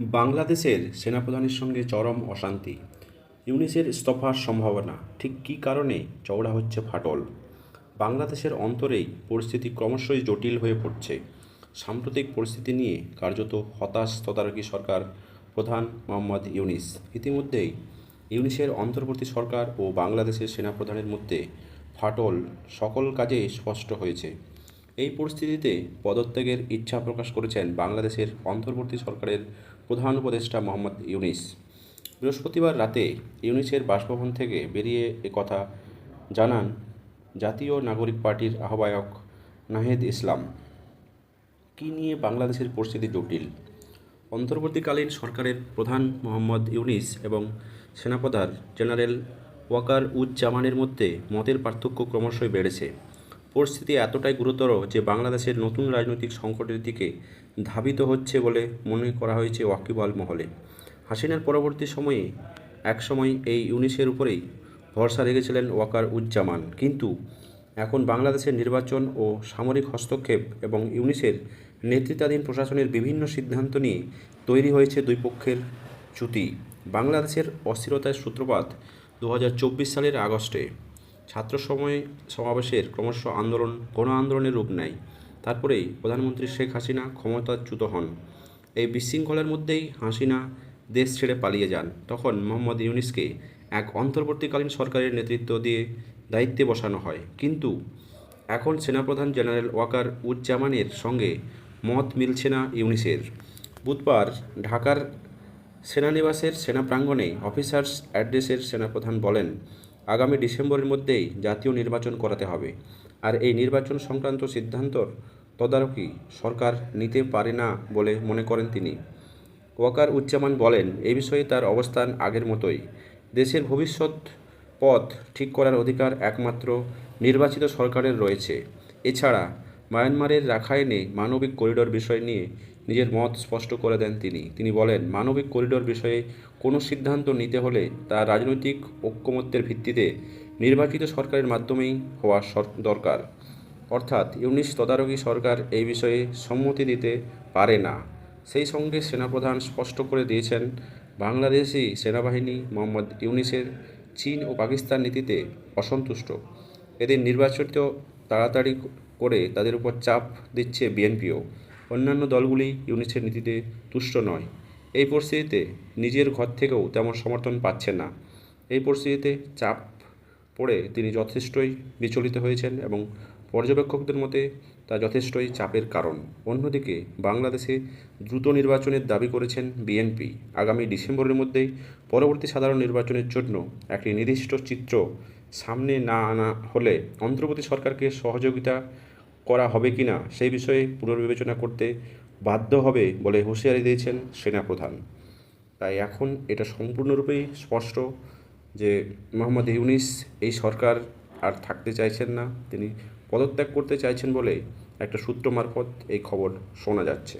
বাংলাদেশের সেনাপ্রধানের সঙ্গে চরম অশান্তি। ইউনিসের ইস্তফার সম্ভাবনা, ঠিক কী কারণে চওড়া হচ্ছে ফাটল? বাংলাদেশের অন্তরেই পরিস্থিতি ক্রমশই জটিল হয়ে পড়ছে। সাম্প্রতিক পরিস্থিতি নিয়ে কার্যত হতাশ তদারকি সরকার প্রধান মোহাম্মদ ইউনিস। ইতিমধ্যেই ইউনিসের অন্তর্বর্তী সরকার ও বাংলাদেশের সেনাপ্রধানের মধ্যে ফাটল সকল কাজে স্পষ্ট হয়েছে। এই পরিস্থিতিতে পদত্যাগের ইচ্ছা প্রকাশ করেছেন বাংলাদেশের অন্তর্বর্তী সরকারের প্রধান উপদেষ্টা মোহাম্মদ ইউনিস। বৃহস্পতিবার রাতে ইউনিসের বাসভবন থেকে বেরিয়ে একথা জানান জাতীয় নাগরিক পার্টির আহ্বায়ক নাহেদ ইসলাম। কী নিয়ে বাংলাদেশের পরিস্থিতি জটিল? অন্তর্বর্তীকালীন সরকারের প্রধান মোহাম্মদ ইউনিস এবং সেনাপ্রধান জেনারেল ওয়াকার উজ্জামানের মধ্যে মতের পার্থক্য ক্রমশই বেড়েছে। পরিস্থিতি এতটাই গুরুতর যে বাংলাদেশের নতুন রাজনৈতিক সংকটের দিকে ধাবিত হচ্ছে বলে মনে করা হয়েছে ওয়াকিবহাল মহলে। হাসিনার পরবর্তী সময়ে একসময় এই ইউনিসের উপরেই ভরসা রেখেছিলেন ওয়াকার উজ্জামান কিন্তু এখন বাংলাদেশের নির্বাচন ও সামরিক হস্তক্ষেপ এবং ইউনিসের নেতৃত্বাধীন প্রশাসনের বিভিন্ন সিদ্ধান্ত নিয়ে তৈরি হয়েছে দুই পক্ষের চ্যুতি। বাংলাদেশের অস্থিরতার সূত্রপাত দু হাজার চব্বিশ সালের আগস্টে। ছাত্র সময় সমাবেশের ক্রমশ আন্দোলন, গণ আন্দোলনের রূপ নেয়। তারপরেই প্রধানমন্ত্রী শেখ হাসিনা ক্ষমতাচ্যুত হন। এই বিশৃঙ্খলার মধ্যেই হাসিনা দেশ ছেড়ে পালিয়ে যান। তখন মোহাম্মদ ইউনিসকে এক অন্তর্বর্তীকালীন সরকারের নেতৃত্ব দিয়ে দায়িত্বে বসানো হয়। কিন্তু এখন সেনাপ্রধান জেনারেল ওয়াকার উজ্জামানের সঙ্গে মত মিলছে না ইউনিসের। বুধবার ঢাকার সেনানিবাসের সেনা প্রাঙ্গণে অফিসার্স অ্যাড্রেসের সেনাপ্রধান বলেন আগামী ডিসেম্বরের মধ্যেই জাতীয় নির্বাচন করাতে হবে। আর এই নির্বাচন সংক্রান্ত সিদ্ধান্তর তদারকি সরকার নিতে পারে না বলে মনে করেন তিনি। ওয়াকার উজ্জামান বলেন, এ বিষয়ে তার অবস্থান আগের মতোই। দেশের ভবিষ্যৎ পথ ঠিক করার অধিকার একমাত্র নির্বাচিত সরকারের রয়েছে। এছাড়া, মায়ানমারের রাখাইনে মানবিক করিডোর বিষয় নিয়ে নিজের মত স্পষ্ট করে দেন তিনি। তিনি বলেন, মানবিক করিডোর বিষয়ে কোনো সিদ্ধান্ত নিতে হলে তা রাজনৈতিক ঐক্যমত্যের ভিত্তিতে নির্বাচিত সরকারের মাধ্যমেই হওয়া দরকার। অর্থাৎ ইউনিস তদারকি সরকার এই বিষয়ে সম্মতি দিতে পারে না। সেই সঙ্গে সেনাপ্রধান স্পষ্ট করে দিয়েছেন, বাংলাদেশি সেনাবাহিনী মোহাম্মদ ইউনিসের চীন ও পাকিস্তান নীতিতে অসন্তুষ্ট। এদের নির্বাচিত তাড়াতাড়ি করে তাদের উপর চাপ দিচ্ছে বিএনপিও। অন্যান্য দলগুলি ইউনিসের নীতিতে তুষ্ট নয়। এই পরিস্থিতিতে নিজের ঘর থেকেও তেমন সমর্থন পাচ্ছেন না। এই পরিস্থিতিতে চাপ পড়ে তিনি যথেষ্টই বিচলিত হয়েছেন এবং পর্যবেক্ষকদের মতে তা যথেষ্টই চাপের কারণ। অন্যদিকে বাংলাদেশে দ্রুত নির্বাচনের দাবি করেছেন বিএনপি। আগামী ডিসেম্বরের মধ্যেই পরবর্তী সাধারণ নির্বাচনের জন্য একটি নির্দিষ্ট চিত্র সামনে না আনা হলে অন্তর্বর্তী সরকারকে সহযোগিতা করা হবে কি না, সেই বিষয়ে পুনর্বিবেচনা করতে বাধ্য হবে বলে হুঁশিয়ারি দিয়েছেন সেনাপ্রধান। তাই এখন এটা সম্পূর্ণরূপেই স্পষ্ট যে মোহাম্মদ ইউনিস এই সরকার আর থাকতে চাইছেন না, তিনি পদত্যাগ করতে চাইছেন বলে একটা সূত্র মারফত এই খবর শোনা যাচ্ছে।